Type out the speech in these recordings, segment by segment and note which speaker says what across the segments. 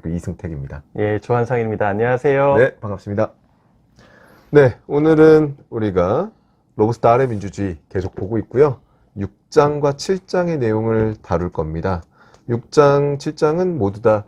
Speaker 1: 대학교 이승택입니다.
Speaker 2: 예, 조한상입니다. 안녕하세요.
Speaker 1: 네, 반갑습니다. 네, 오늘은 우리가 로브스터 아래 민주주의 계속 보고 있고요. 6장과 7장의 내용을 다룰 겁니다. 6장, 7장은 모두 다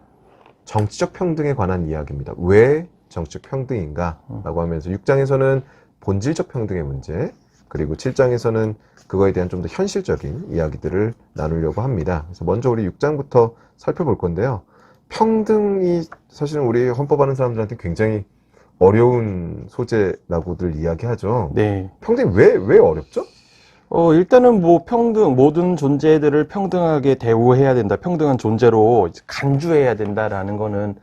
Speaker 1: 정치적 평등에 관한 이야기입니다. 왜 정치적 평등인가? 라고 하면서 6장에서는 본질적 평등의 문제, 그리고 7장에서는 그거에 대한 좀 더 현실적인 이야기들을 나누려고 합니다. 그래서 먼저 우리 6장부터 살펴볼 건데요. 평등이 사실은 우리 헌법하는 사람들한테 굉장히 어려운 소재라고들 이야기하죠.
Speaker 2: 네.
Speaker 1: 평등이 왜, 왜 어렵죠?
Speaker 2: 어, 일단은 뭐 평등, 모든 존재들을 평등하게 대우해야 된다. 평등한 존재로 간주해야 된다라는 거는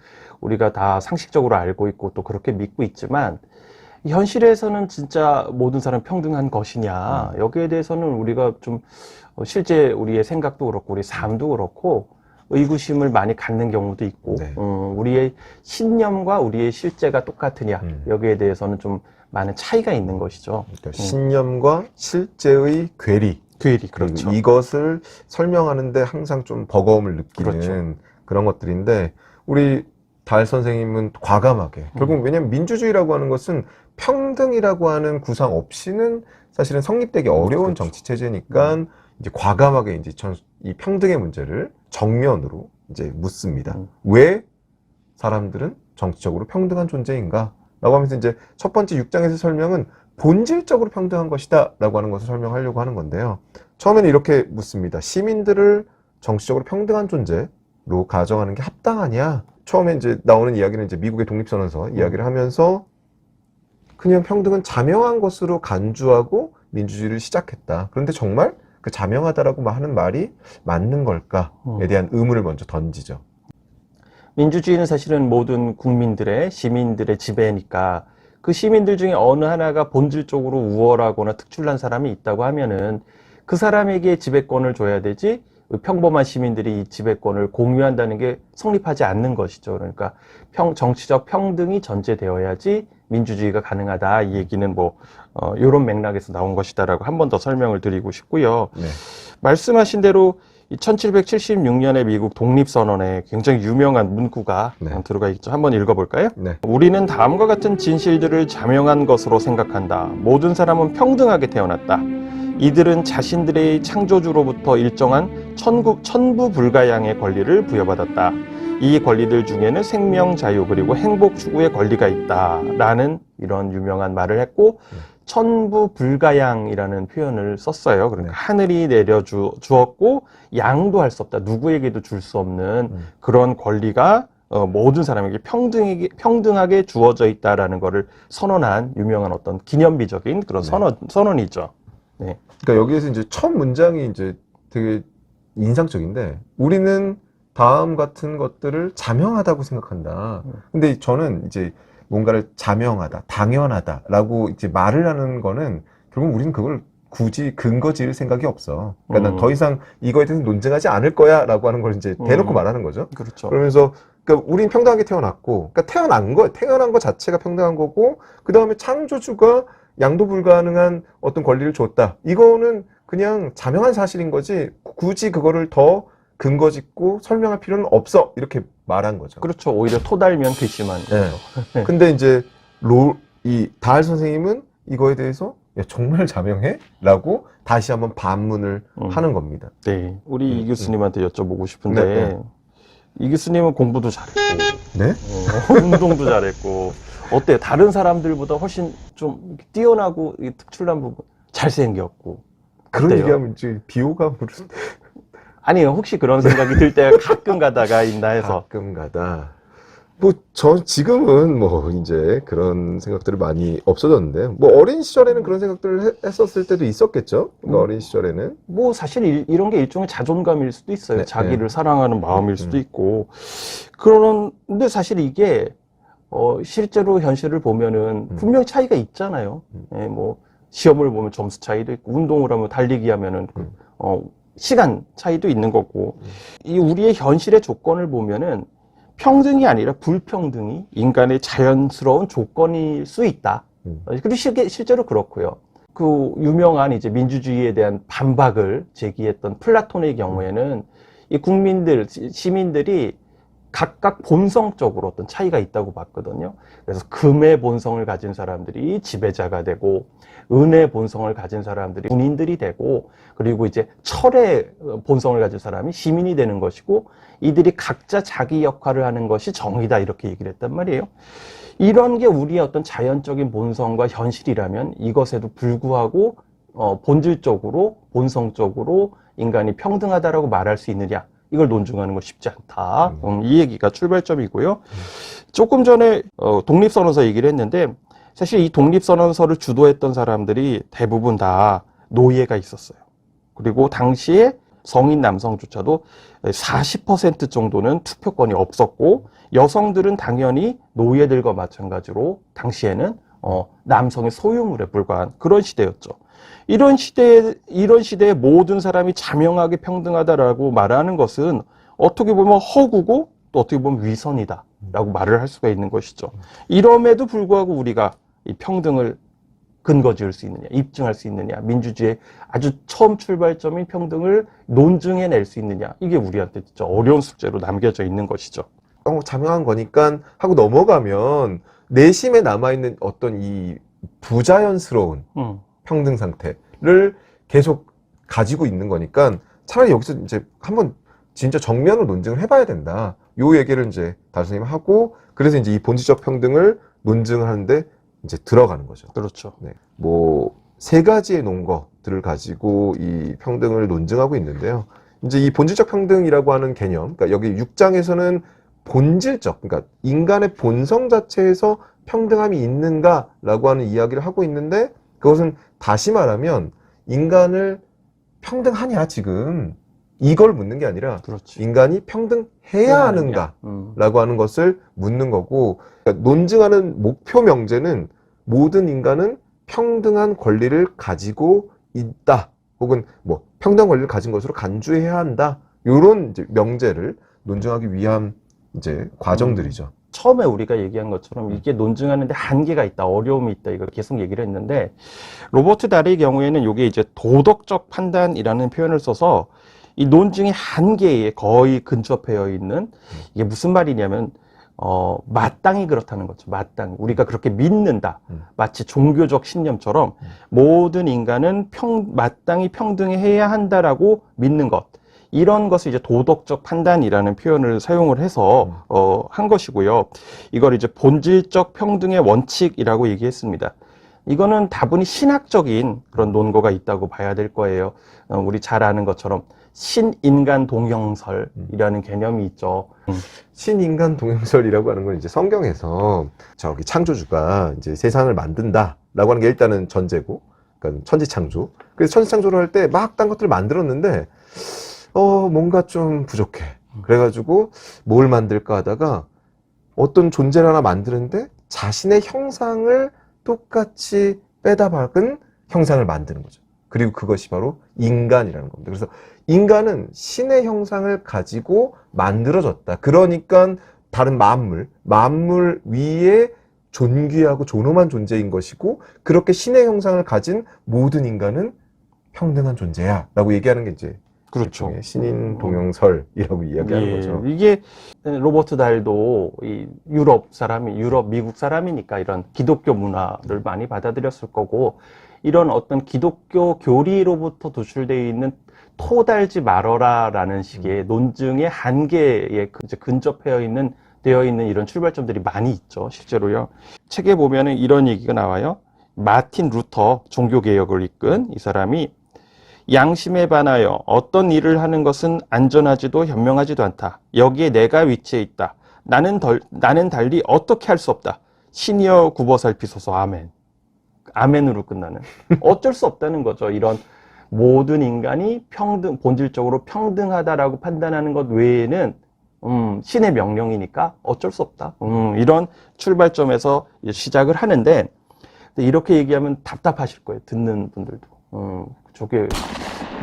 Speaker 2: 우리가 다 상식적으로 알고 있고 또 그렇게 믿고 있지만 현실에서는 진짜 모든 사람 평등한 것이냐. 여기에 대해서는 우리가 좀 어, 실제 우리의 생각도 그렇고 우리 삶도 그렇고 의구심을 많이 갖는 경우도 있고
Speaker 1: 네.
Speaker 2: 음, 우리의 신념과 우리의 실제가 똑같으냐.
Speaker 1: 음.
Speaker 2: 여기에 대해서는 좀 많은 차이가 있는 것이죠.
Speaker 1: 그러니까 신념과 실제의 괴리.
Speaker 2: 괴리
Speaker 1: 그리고
Speaker 2: 그렇죠.
Speaker 1: 이것을 설명하는데 항상 좀 버거움을 느끼는
Speaker 2: 그렇죠.
Speaker 1: 그런 것들인데 우리 달 선생님은 과감하게
Speaker 2: 음.
Speaker 1: 결국 왜냐하면 민주주의라고 하는 것은 평등이라고 하는 구상 없이는 사실은 성립되기 어려운
Speaker 2: 그렇죠.
Speaker 1: 정치 체제니까 이제 과감하게 이제 전- 이 평등의 문제를 정면으로 이제 묻습니다.
Speaker 2: 음.
Speaker 1: 왜 사람들은 정치적으로 평등한 존재인가? 라고 하면서 이제 첫 번째 6장에서 설명은 본질적으로 평등한 것이다 라고 하는 것을 설명하려고 하는 건데요. 처음에는 이렇게 묻습니다. 시민들을 정치적으로 평등한 존재로 가정하는 게 합당하냐? 처음에 이제 나오는 이야기는 이제 미국의 독립선언서 이야기를 하면서 그냥 평등은 자명한 것으로 간주하고 민주주의를 시작했다. 그런데 정말 그 자명하다라고 하는 말이 맞는 걸까에
Speaker 2: 음.
Speaker 1: 대한 의문을 먼저 던지죠.
Speaker 2: 민주주의는 사실은 모든 국민들의 시민들의 지배니까 그 시민들 중에 어느 하나가 본질적으로 우월하거나 특출난 사람이 있다고 하면은 그 사람에게 지배권을 줘야 되지 평범한 시민들이 이 지배권을 공유한다는 게 성립하지 않는 것이죠. 그러니까 평, 정치적 평등이 전제되어야지 민주주의가 가능하다. 이 얘기는 뭐, 어, 요런 맥락에서 나온 것이다라고 한 번 더 설명을 드리고 싶고요.
Speaker 1: 네.
Speaker 2: 말씀하신 대로 이 1776년의 미국 독립선언에 굉장히 유명한 문구가
Speaker 1: 네.
Speaker 2: 들어가 있죠. 한번 읽어볼까요?
Speaker 1: 네.
Speaker 2: 우리는 다음과 같은 진실들을 자명한 것으로 생각한다. 모든 사람은 평등하게 태어났다. 이들은 자신들의 창조주로부터 일정한 천구, 천부불가양의 권리를 부여받았다. 이 권리들 중에는 생명, 자유, 그리고 행복 추구의 권리가 있다. 라는 이런 유명한 말을 했고,
Speaker 1: 네.
Speaker 2: 천부 불가양이라는 표현을 썼어요. 그러니까
Speaker 1: 네.
Speaker 2: 하늘이 내려 주, 주었고, 양도 할 수 없다. 누구에게도 줄 수 없는
Speaker 1: 음.
Speaker 2: 그런 권리가 어, 모든 사람에게 평등하게, 평등하게 주어져 있다라는 것을 선언한 유명한 어떤 기념비적인 그런
Speaker 1: 네.
Speaker 2: 선언, 선언이죠.
Speaker 1: 그러니까 여기에서 이제 첫 문장이 이제 되게 인상적인데 우리는 다음 같은 것들을 자명하다고 생각한다.
Speaker 2: 음.
Speaker 1: 근데 저는 이제 뭔가를 자명하다, 당연하다라고 이제 말을 하는 거는 결국 우리는 그걸 굳이 근거 지을 생각이 없어. 그러니까
Speaker 2: 음.
Speaker 1: 난더 이상 이거에 대해서 논쟁하지 않을 거야라고 하는 걸 이제 대놓고
Speaker 2: 음.
Speaker 1: 말하는 거죠.
Speaker 2: 그렇죠.
Speaker 1: 그러면서 그러니까 우린 평등하게 태어났고, 그러니까 태어난 거, 태어난 것 자체가 평등한 거고, 그 다음에 창조주가 양도 불가능한 어떤 권리를 줬다. 이거는 그냥 자명한 사실인 거지. 굳이 그거를 더 근거 짓고 설명할 필요는 없어. 이렇게 말한 거죠.
Speaker 2: 그렇죠. 오히려 토달면 괘씸한
Speaker 1: 네. 근데 이제 로, 이 다할 선생님은 이거에 대해서 야, 정말 자명해? 라고 다시 한번 반문을
Speaker 2: 음.
Speaker 1: 하는 겁니다.
Speaker 2: 네. 우리
Speaker 1: 음,
Speaker 2: 이 교수님한테 여쭤보고 싶은데,
Speaker 1: 네, 네.
Speaker 2: 이 교수님은 공부도 잘했고,
Speaker 1: 네?
Speaker 2: 어, 운동도 잘했고, 어때요? 다른 사람들보다 훨씬 좀 뛰어나고 이 특출난 부분, 잘생겼고.
Speaker 1: 그런
Speaker 2: 어때요?
Speaker 1: 얘기하면 이제 비호감으로
Speaker 2: 아니, 혹시 그런 생각이 들 때가 가끔 가다가 있나 해서.
Speaker 1: 가끔 가다. 뭐, 저, 지금은 뭐, 이제 그런 생각들이 많이 없어졌는데, 뭐, 어린 시절에는 그런 생각들을 해- 했었을 때도 있었겠죠? 그러니까
Speaker 2: 음.
Speaker 1: 어린 시절에는.
Speaker 2: 뭐 사실 일- 이런 게 일종의 자존감일 수도 있어요.
Speaker 1: 네,
Speaker 2: 자기를 사랑하는 마음일 수도
Speaker 1: 음.
Speaker 2: 있고. 그런데 사실 이게 어 실제로 현실을 보면은
Speaker 1: 음.
Speaker 2: 분명 차이가 있잖아요.
Speaker 1: 음.
Speaker 2: 예, 뭐 시험을 보면 점수 차이도 있고 운동을 하면 달리기 하면은 그,
Speaker 1: 음.
Speaker 2: 어 시간 차이도 있는 거고.
Speaker 1: 음.
Speaker 2: 이 우리의 현실의 조건을 보면은 평등이 아니라 불평등이 인간의 자연스러운 조건일 수 있다.
Speaker 1: 음.
Speaker 2: 어, 그리고 실- 실제로 그렇고요. 그 유명한 이제 민주주의에 대한 반박을 제기했던 플라톤의 경우에는 이 국민들, 시- 시민들이 각각 본성적으로 어떤 차이가 있다고 봤거든요. 그래서 금의 본성을 가진 사람들이 지배자가 되고 은의 본성을 가진 사람들이 군인들이 되고 그리고 이제 철의 본성을 가진 사람이 시민이 되는 것이고 이들이 각자 자기 역할을 하는 것이 정의다 이렇게 얘기를 했단 말이에요. 이런 게 우리의 어떤 자연적인 본성과 현실이라면 이것에도 불구하고 어, 본질적으로 본성적으로 인간이 평등하다라고 말할 수 있느냐 이걸 논증하는 건 쉽지 않다. 음, 이 얘기가 출발점이고요. 조금 전에 어, 독립선언서 얘기를 했는데 사실 이 독립선언서를 주도했던 사람들이 대부분 다 노예가 있었어요. 그리고 당시에 성인 남성조차도 40% 정도는 투표권이 없었고 여성들은 당연히 노예들과 마찬가지로 당시에는 어, 남성의 소유물에 불과한 그런 시대였죠. 이런 시대에 이런 시대에 모든 사람이 자명하게 평등하다라고 말하는 것은 어떻게 보면 허구고 또 어떻게 보면 위선이다라고 말을 할 수가 있는 것이죠. 이럼에도 불구하고 우리가 이 평등을 근거 지을 수 있느냐, 입증할 수 있느냐, 민주주의의 아주 처음 출발점인 평등을 논증해낼 수 있느냐, 이게 우리한테 진짜 어려운 숙제로 남겨져 있는 것이죠.
Speaker 1: 어, 자명한 거니까 하고 넘어가면 내심에 남아있는 어떤 이 부자연스러운
Speaker 2: 음,
Speaker 1: 평등 상태를 계속 가지고 있는 거니까 차라리 여기서 이제 한번 진짜 정면으로 논증을 해봐야 된다. 요 얘기를 이제 다선생님 하고 그래서 이제 이 본질적 평등을 논증하는데 이제 들어가는 거죠.
Speaker 2: 그렇죠.
Speaker 1: 네. 뭐, 세 가지의 논거들을 가지고 이 평등을 논증하고 있는데요. 이제 이 본질적 평등이라고 하는 개념, 그러니까 여기 6장에서는 본질적, 그러니까 인간의 본성 자체에서 평등함이 있는가라고 하는 이야기를 하고 있는데 그것은 다시 말하면 인간을 평등하냐, 지금. 이걸 묻는 게 아니라
Speaker 2: 그렇지.
Speaker 1: 인간이 평등해야 하는가.
Speaker 2: 음,
Speaker 1: 라고 하는 것을 묻는 거고 그러니까 논증하는 목표 명제는 모든 인간은 평등한 권리를 가지고 있다 혹은 뭐 평등한 권리를 가진 것으로 간주해야 한다 요런 이제 명제를 논증하기 위한 이제 과정들이죠.
Speaker 2: 처음에 우리가 얘기한 것처럼 이게 논증하는데 한계가 있다, 어려움이 있다, 이걸 계속 얘기를 했는데, 로버트 다리의 경우에는 이게 이제 도덕적 판단이라는 표현을 써서 이 논증의 한계에 거의 근접해 있는 이게 무슨 말이냐면, 어, 마땅히 그렇다는 거죠. 마땅히. 우리가 그렇게 믿는다.
Speaker 1: 음.
Speaker 2: 마치 종교적 신념처럼
Speaker 1: 음.
Speaker 2: 모든 인간은 평, 마땅히 평등해야 한다라고 믿는 것. 이런 것을 이제 도덕적 판단이라는 표현을 사용을 해서
Speaker 1: 음.
Speaker 2: 어, 한 것이고요. 이걸 이제 본질적 평등의 원칙이라고 얘기했습니다. 이거는 다분히 신학적인 그런 논거가 있다고 봐야 될 거예요. 어, 우리 잘 아는 것처럼 신인간 동형설이라는 개념이 있죠. 음,
Speaker 1: 신인간 동형설이라고 하는 건 이제 성경에서 저기 창조주가 이제 세상을 만든다라고 하는 게 일단은 전제고, 그러니까 천지 창조. 그래서 천지 창조를 할 때 막 딴 것들을 만들었는데, 어, 뭔가 좀 부족해. 그래가지고 뭘 만들까 하다가 어떤 존재를 하나 만드는데 자신의 형상을 똑같이 빼다 박은 형상을 만드는 거죠. 그리고 그것이 바로 인간이라는 겁니다. 그래서 인간은 신의 형상을 가지고 만들어졌다. 그러니까 다른 만물, 만물 위에 존귀하고 존엄한 존재인 것이고 그렇게 신의 형상을 가진 모든 인간은 평등한 존재야 라고 얘기하는 게 이제
Speaker 2: 그렇죠.
Speaker 1: 신인 동형설이라고 이야기하는
Speaker 2: 예,
Speaker 1: 거죠.
Speaker 2: 이게 로버트 달도 이 유럽 사람이 유럽 미국 사람이니까 이런 기독교 문화를 많이 받아들였을 거고 이런 어떤 기독교 교리로부터 도출되어 있는 토달지 말어라라는 식의 논증의 한계에 그- 근접해 있는 되어 있는 이런 출발점들이 많이 있죠 실제로요 책에 보면은 이런 얘기가 나와요 마틴 루터 종교 개혁을 이끈 이 사람이 양심에 반하여 어떤 일을 하는 것은 안전하지도 현명하지도 않다. 여기에 내가 위치해 있다. 나는 덜, 나는 달리 어떻게 할 수 없다. 신이여 굽어 살피소서 아멘. 아멘으로 끝나는. 어쩔 수 없다는 거죠. 이런 모든 인간이 평등, 본질적으로 평등하다라고 판단하는 것 외에는 음, 신의 명령이니까 어쩔 수 없다. 음, 이런 출발점에서 시작을 하는데 이렇게 얘기하면 답답하실 거예요. 듣는 분들도. 음, 저게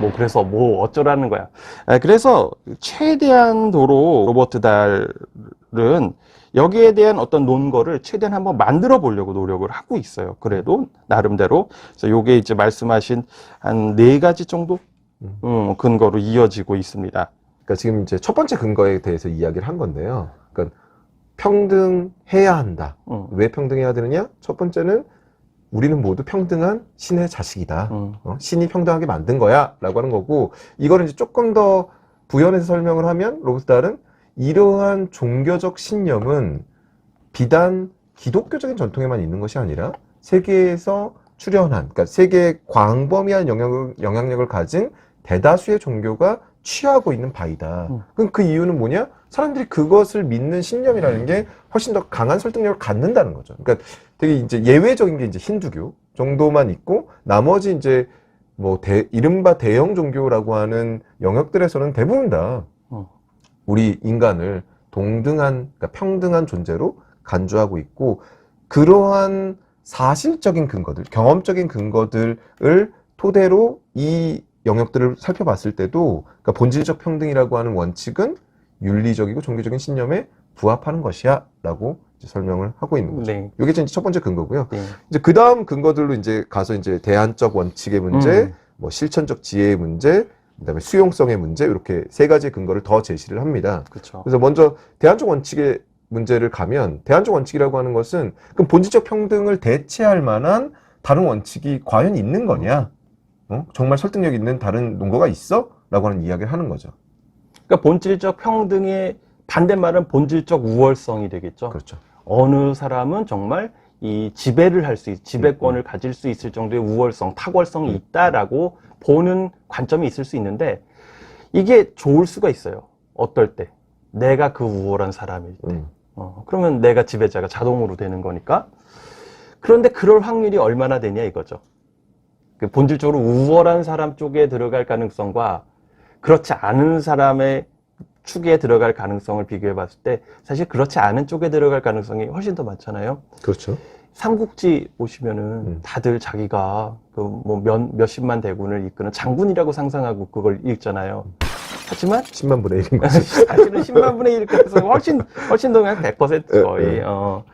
Speaker 2: 뭐 그래서 뭐 어쩌라는 거야. 아, 그래서 최대한 도로 로버트 달은 여기에 대한 어떤 논거를 최대한 한번 만들어 보려고 노력을 하고 있어요. 그래도 나름대로. 그래서 요게 이제 말씀하신 한 네 가지 정도 음, 근거로 이어지고 있습니다.
Speaker 1: 그러니까 지금 이제 첫 번째 근거에 대해서 이야기를 한 건데요. 그러니까 평등해야 한다.
Speaker 2: 음.
Speaker 1: 왜 평등해야 되느냐? 첫 번째는 우리는 모두 평등한 신의 자식이다.
Speaker 2: 음.
Speaker 1: 어, 신이 평등하게 만든 거야. 라고 하는 거고, 이거를 이제 조금 더 부연해서 설명을 하면, 로브스달은 이러한 종교적 신념은 비단 기독교적인 전통에만 있는 것이 아니라 세계에서 출현한, 그러니까 세계에 광범위한 영향을, 영향력을 가진 대다수의 종교가 취하고 있는 바이다.
Speaker 2: 음.
Speaker 1: 그럼 그 이유는 뭐냐? 사람들이 그것을 믿는 신념이라는 게 훨씬 더 강한 설득력을 갖는다는 거죠. 그러니까 되게 이제 예외적인 게 이제 힌두교 정도만 있고 나머지 이제 뭐 대, 이른바 대형 종교라고 하는 영역들에서는 대부분 다
Speaker 2: 어.
Speaker 1: 우리 인간을 동등한, 그러니까 평등한 존재로 간주하고 있고 그러한 사실적인 근거들, 경험적인 근거들을 토대로 이 영역들을 살펴봤을 때도 그러니까 본질적 평등이라고 하는 원칙은 윤리적이고 종교적인 신념에 부합하는 것이야 라고 이제 설명을 하고 있는 거죠.
Speaker 2: 네.
Speaker 1: 이게 이제 첫 번째 근거고요.
Speaker 2: 네.
Speaker 1: 이제 그 다음 근거들로 이제 가서 이제 대안적 원칙의 문제,
Speaker 2: 음.
Speaker 1: 뭐 실천적 지혜의 문제, 그다음에 수용성의 문제 이렇게 세 가지 근거를 더 제시를 합니다.
Speaker 2: 그렇죠.
Speaker 1: 그래서 먼저 대안적 원칙의 문제를 가면 대안적 원칙이라고 하는 것은 그럼 본질적 평등을 대체할 만한 다른 원칙이 과연 있는 거냐? 어? 정말 설득력 있는 다른 논거가 있어? 라고 하는 이야기를 하는 거죠.
Speaker 2: 그러니까 본질적 평등의 반대말은 본질적 우월성이 되겠죠.
Speaker 1: 그렇죠.
Speaker 2: 어느 사람은 정말 이 지배를 할 수 있, 지배권을 가질 수 있을 정도의 우월성, 탁월성이
Speaker 1: 음.
Speaker 2: 있다라고 보는 관점이 있을 수 있는데 이게 좋을 수가 있어요. 어떨 때 내가 그 우월한 사람일 때.
Speaker 1: 음.
Speaker 2: 어, 그러면 내가 지배자가 자동으로 되는 거니까. 그런데 그럴 확률이 얼마나 되냐 이거죠. 그 본질적으로 우월한 사람 쪽에 들어갈 가능성과 그렇지 않은 사람의 축에 들어갈 가능성을 비교해 봤을 때 사실 그렇지 않은 쪽에 들어갈 가능성이 훨씬 더 많잖아요.
Speaker 1: 그렇죠.
Speaker 2: 삼국지 보시면은
Speaker 1: 음.
Speaker 2: 다들 자기가 그 뭐 몇, 몇십만 대군을 이끄는 장군이라고 상상하고 그걸 읽잖아요. 하지만
Speaker 1: 10만 분의 1인 거죠.
Speaker 2: 사실은 10만 분의 1 해서 훨씬 훨씬 더 그냥 100% 거의.
Speaker 1: 예, 예.
Speaker 2: 어.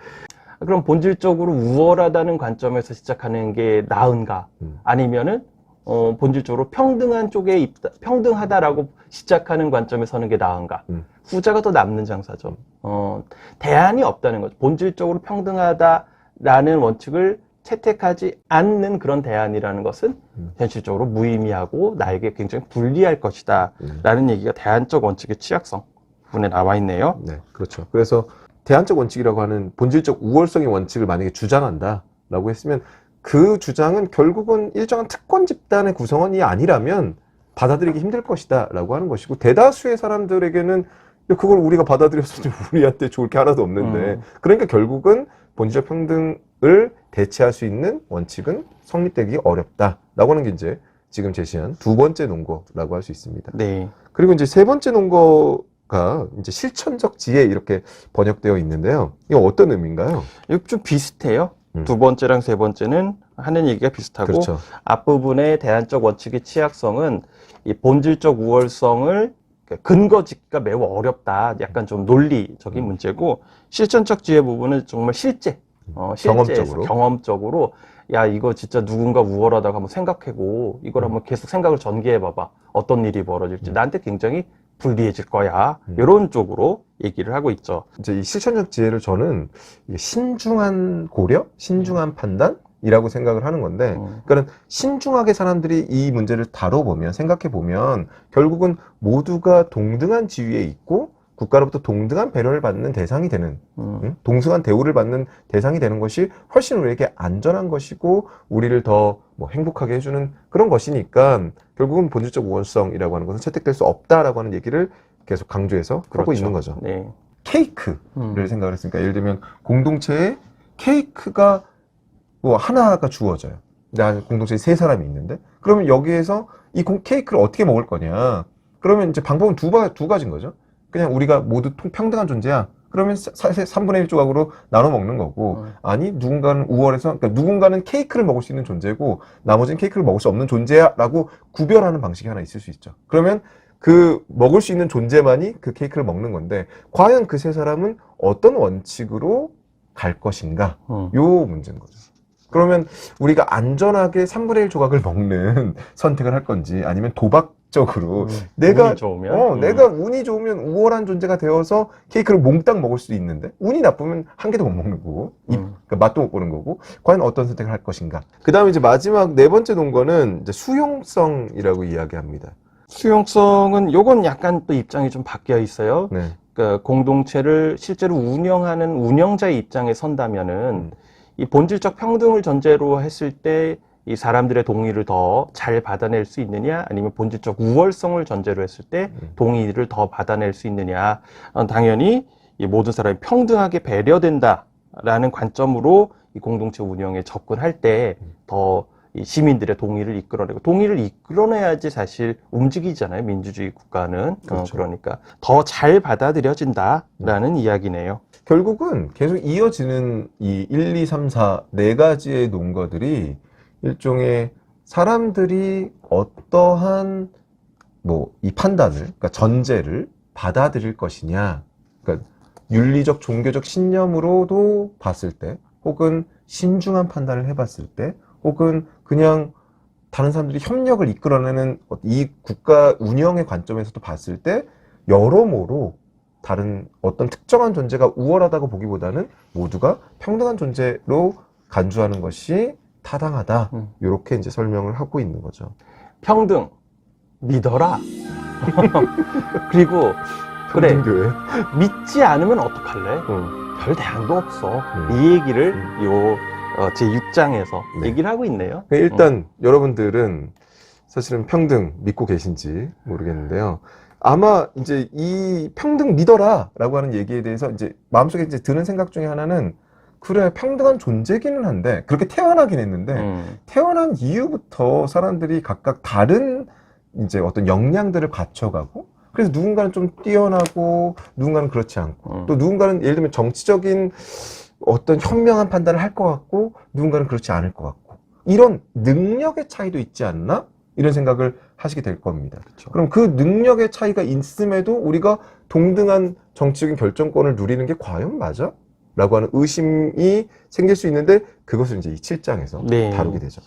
Speaker 2: 그럼 본질적으로 우월하다는 관점에서 시작하는 게 나은가?
Speaker 1: 음.
Speaker 2: 아니면은 어, 본질적으로 평등한 쪽에 있다, 평등하다라고 시작하는 관점에 서는 게 나은가?
Speaker 1: 음.
Speaker 2: 후자가 더 남는 장사죠. 어, 대안이 없다는 거죠. 본질적으로 평등하다라는 원칙을 채택하지 않는 그런 대안이라는 것은
Speaker 1: 음.
Speaker 2: 현실적으로 무의미하고 나에게 굉장히 불리할 것이다.
Speaker 1: 음.
Speaker 2: 라는 얘기가 대안적 원칙의 취약성 부분에 나와 있네요.
Speaker 1: 네, 그렇죠. 그래서 대안적 원칙이라고 하는 본질적 우월성의 원칙을 만약에 주장한다 라고 했으면 그 주장은 결국은 일정한 특권 집단의 구성원이 아니라면 받아들이기 힘들 것이다 라고 하는 것이고 대다수의 사람들에게는 그걸 우리가 받아들여서 우리한테 좋을 게 하나도 없는데
Speaker 2: 음.
Speaker 1: 그러니까 결국은 본질적 평등을 대체할 수 있는 원칙은 성립되기 어렵다라고 하는 게 이제 지금 제시한 두 번째 논거라고 할 수 있습니다.
Speaker 2: 네.
Speaker 1: 그리고 이제 세 번째 논거가 이제 실천적 지혜 이렇게 번역되어 있는데요. 이거 어떤 의미인가요?
Speaker 2: 이거 좀 비슷해요.
Speaker 1: 음.
Speaker 2: 두 번째랑 세 번째는 하는 얘기가 비슷하고
Speaker 1: 그렇죠.
Speaker 2: 앞부분의 대안적 원칙의 취약성은 이 본질적 우월성을 근거 짓기가 매우 어렵다. 약간 좀 논리적인
Speaker 1: 음.
Speaker 2: 문제고 실천적 지혜 부분은 정말 실제, 어, 실제에서
Speaker 1: 경험적으로.
Speaker 2: 경험적으로 야 이거 진짜 누군가 우월하다고 한번 생각해고 이걸
Speaker 1: 음.
Speaker 2: 한번 계속 생각을 전개해봐봐. 어떤 일이 벌어질지
Speaker 1: 음.
Speaker 2: 나한테 굉장히 불리해질 거야.
Speaker 1: 음.
Speaker 2: 이런 쪽으로 얘기를 하고 있죠.
Speaker 1: 이제 이 실천적 지혜를 저는 이게 신중한 고려, 신중한 판단 이라고 생각을 하는 건데,
Speaker 2: 음.
Speaker 1: 그러니까 신중하게 사람들이 이 문제를 다뤄보면 생각해 보면 결국은 모두가 동등한 지위에 있고 국가로부터 동등한 배려를 받는 대상이 되는
Speaker 2: 음.
Speaker 1: 응? 동등한 대우를 받는 대상이 되는 것이 훨씬 우리에게 안전한 것이고 우리를 더 뭐 행복하게 해주는 그런 것이니까 결국은 본질적 우월성이라고 하는 것은 채택될 수 없다라고 하는 얘기를 계속 강조해서 하고
Speaker 2: 그렇죠.
Speaker 1: 있는 거죠.
Speaker 2: 네.
Speaker 1: 케이크를
Speaker 2: 음.
Speaker 1: 생각을 했으니까 예를 들면 공동체에 케이크가 뭐 하나가 주어져요. 나 공동체에 세 사람이 있는데 그러면 여기에서 이 공- 케이크를 어떻게 먹을 거냐? 그러면 이제 방법은 두, 바, 두 가지인 거죠. 그냥 우리가 모두 통- 평등한 존재야. 그러면 사- 사- 3분의 1 조각으로 나눠 먹는 거고
Speaker 2: 음.
Speaker 1: 아니 누군가는 우월해서 그러니까 누군가는 케이크를 먹을 수 있는 존재고 나머지는 케이크를 먹을 수 없는 존재야라고 구별하는 방식이 하나 있을 수 있죠. 그러면 그 먹을 수 있는 존재만이 그 케이크를 먹는 건데 과연 그 세 사람은 어떤 원칙으로 갈 것인가?
Speaker 2: 음.
Speaker 1: 요 문제인 거죠. 그러면 우리가 안전하게 3분의 1 조각을 먹는 선택을 할 건지 아니면 도박 적으로 내가
Speaker 2: 운이 좋으면
Speaker 1: 어,
Speaker 2: 음.
Speaker 1: 내가 운이 좋으면 우월한 존재가 되어서 케이크를 몽땅 먹을 수도 있는데 운이 나쁘면 한 개도 못 먹는 거고 입,
Speaker 2: 음.
Speaker 1: 그러니까 맛도 못 보는 거고 과연 어떤 선택을 할 것인가. 그다음에 이제 마지막 네 번째 논거는 이제 수용성이라고 이야기합니다.
Speaker 2: 수용성은 요건 약간 또 입장이 좀 바뀌어 있어요.
Speaker 1: 네.
Speaker 2: 그러니까 공동체를 실제로 운영하는 운영자의 입장에 선다면은
Speaker 1: 음.
Speaker 2: 이 본질적 평등을 전제로 했을 때 이 사람들의 동의를 더 잘 받아낼 수 있느냐 아니면 본질적 우월성을 전제로 했을 때
Speaker 1: 음.
Speaker 2: 동의를 더 받아낼 수 있느냐 어, 당연히 이 모든 사람이 평등하게 배려된다라는 관점으로 이 공동체 운영에 접근할 때더이 시민들의 동의를 이끌어내고 동의를 이끌어내야지 사실 움직이잖아요 민주주의 국가는
Speaker 1: 그렇죠.
Speaker 2: 어, 그러니까 더 잘 받아들여진다라는 이야기네요.
Speaker 1: 결국은 계속 이어지는 이 1, 2, 3, 4 네 가지의 논거들이 일종의 사람들이 어떠한 뭐 이 판단을 그러니까 전제를 받아들일 것이냐. 그러니까 윤리적 종교적 신념으로도 봤을 때 혹은 신중한 판단을 해봤을 때 혹은 그냥 다른 사람들이 협력을 이끌어내는 이 국가 운영의 관점에서도 봤을 때 여러모로 다른 어떤 특정한 존재가 우월하다고 보기보다는 모두가 평등한 존재로 간주하는 것이 타당하다.
Speaker 2: 음.
Speaker 1: 이렇게 이제 설명을 하고 있는 거죠.
Speaker 2: 평등 믿어라. 그리고 그래
Speaker 1: 평등교회.
Speaker 2: 믿지 않으면 어떡할래?
Speaker 1: 음.
Speaker 2: 별 대안도 없어.
Speaker 1: 음.
Speaker 2: 이 얘기를 요 어, 제 6장에서
Speaker 1: 네.
Speaker 2: 얘기를 하고 있네요.
Speaker 1: 일단 여러분들은 사실은 평등 믿고 계신지 모르겠는데요. 아마 이제 이 평등 믿어라라고 하는 얘기에 대해서 이제 마음속에 이제 드는 생각 중에 하나는 그래 평등한 존재기는 한데 그렇게 태어나긴 했는데
Speaker 2: 음.
Speaker 1: 태어난 이후부터 사람들이 각각 다른 이제 어떤 역량들을 갖춰가고 그래서 누군가는 좀 뛰어나고 누군가는 그렇지 않고
Speaker 2: 음.
Speaker 1: 또 누군가는 예를 들면 정치적인 어떤 현명한 판단을 할 것 같고 누군가는 그렇지 않을 것 같고 이런 능력의 차이도 있지 않나 이런 생각을 하시게 될 겁니다.
Speaker 2: 그쵸.
Speaker 1: 그럼 그 능력의 차이가 있음에도 우리가 동등한 정치적인 결정권을 누리는 게 과연 맞아? 라고 하는 의심이 생길 수 있는데 그것을 이제 이 7장에서
Speaker 2: 네.
Speaker 1: 다루게 되죠.